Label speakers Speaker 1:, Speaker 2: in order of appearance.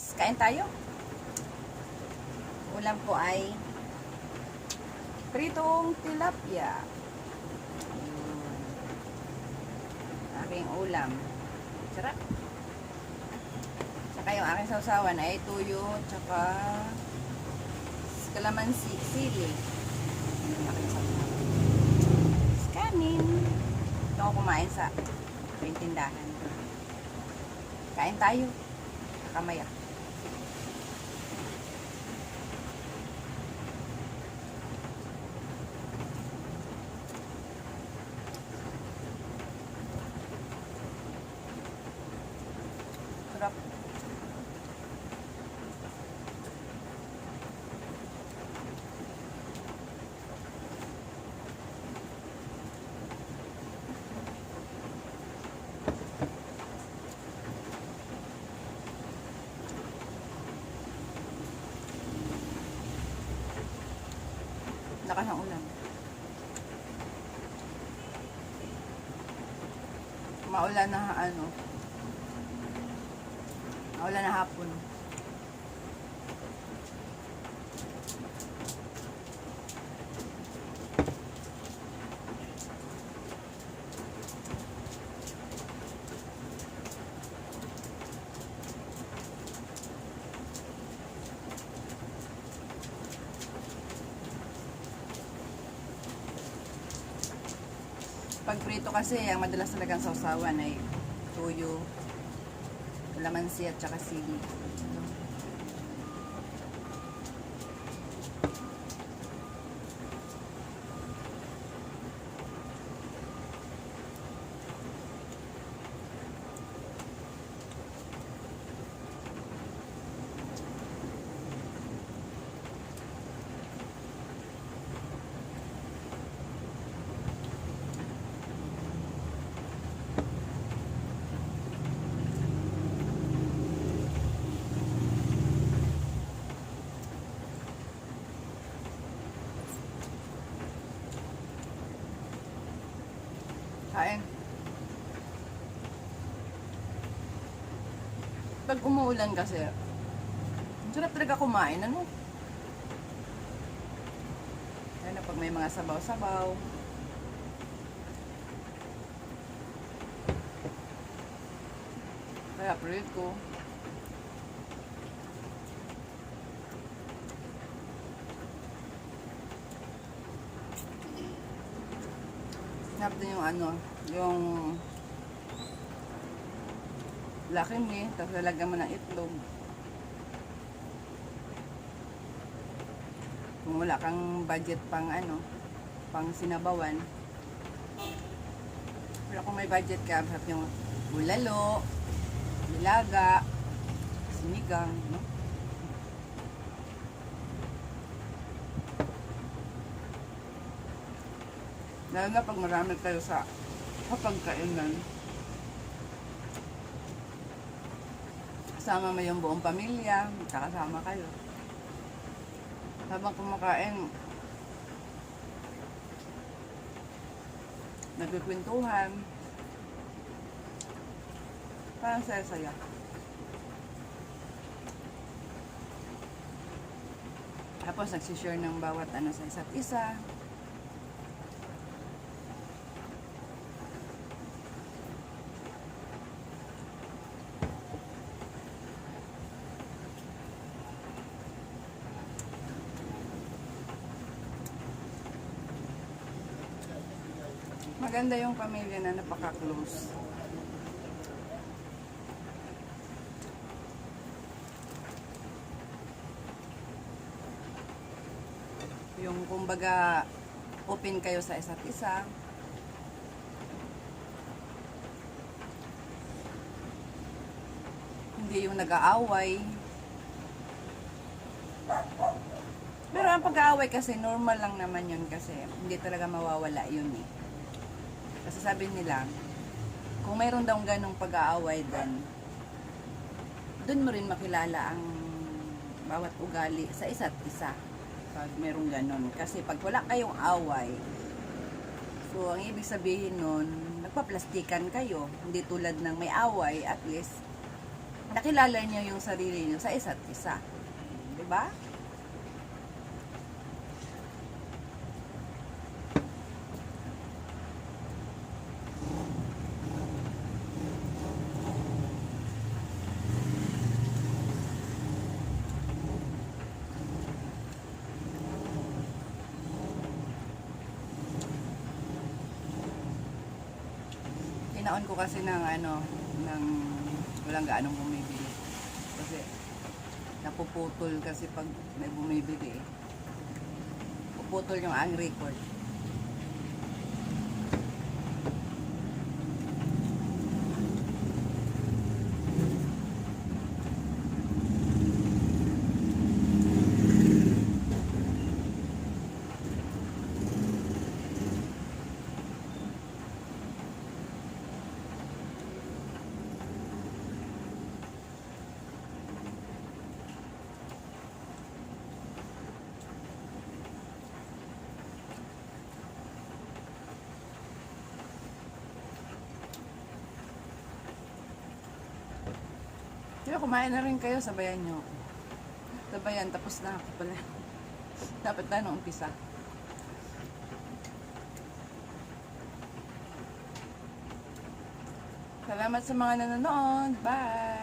Speaker 1: Is, kain tayo. Ulam ko ay pritong tilapia. Aking ulam. Sarap. Saka yung aking sausawan ay tuyo, tsaka kalamansi, sili. Aking. Kanin. Ito ako kumain sa may tindahan. Kain tayo. Kamaya. Lakas ng ulan. Maulan na ano. Maulan na hapon. Pag prito kasi, ang madalas talagang sausawan ay tuyo, kalamansi at saka sili. Kain. Pag umuulan kasi, sarap talaga kumain, ano? Lalo na pag may mga sabaw-sabaw. Kaya prelit ko. Din yung ano, yung laki ni, tapos lalagyan mo ng itlog. Kung wala kang budget pang ano, pang sinabawan. Pero kung may budget ka, sarap yung bulalo, nilaga, sinigang, no? Lalo na pag marami kayo sa kapagkainan. Kasama mo yung buong pamilya, magkakasama kayo. Habang kumakain, nagkikwentuhan. Parang saya-saya. Tapos nagsishare ng bawat ano sa isa't isa. Maganda yung pamilya na napaka-close. Yung kumbaga open kayo sa isa't isa. Hindi yung nag-aaway. Pero ang pag-aaway kasi normal lang naman yun kasi hindi talaga mawawala yun eh. Kasi sabi nila, kung mayroon daw ganong pag-aaway din, doon mo rin makilala ang bawat ugali sa isa't isa. Pag mayroong ganon. Kasi pag wala kayong away, so ang ibig sabihin nun, nagpaplastikan kayo. Hindi tulad ng may away, at least nakilala niyo yung sarili niyo sa isa't isa. Ba? Tinaon ko kasi ng ano, ng walang gaanong bumibili. Kasi napuputol kasi pag may bumibili eh. Puputol yung ang record. Kaya kumain na rin kayo, sabayan nyo. Sabayan, tapos na ako pala. Dapat na nung umpisa. Salamat sa mga nanonood. Bye!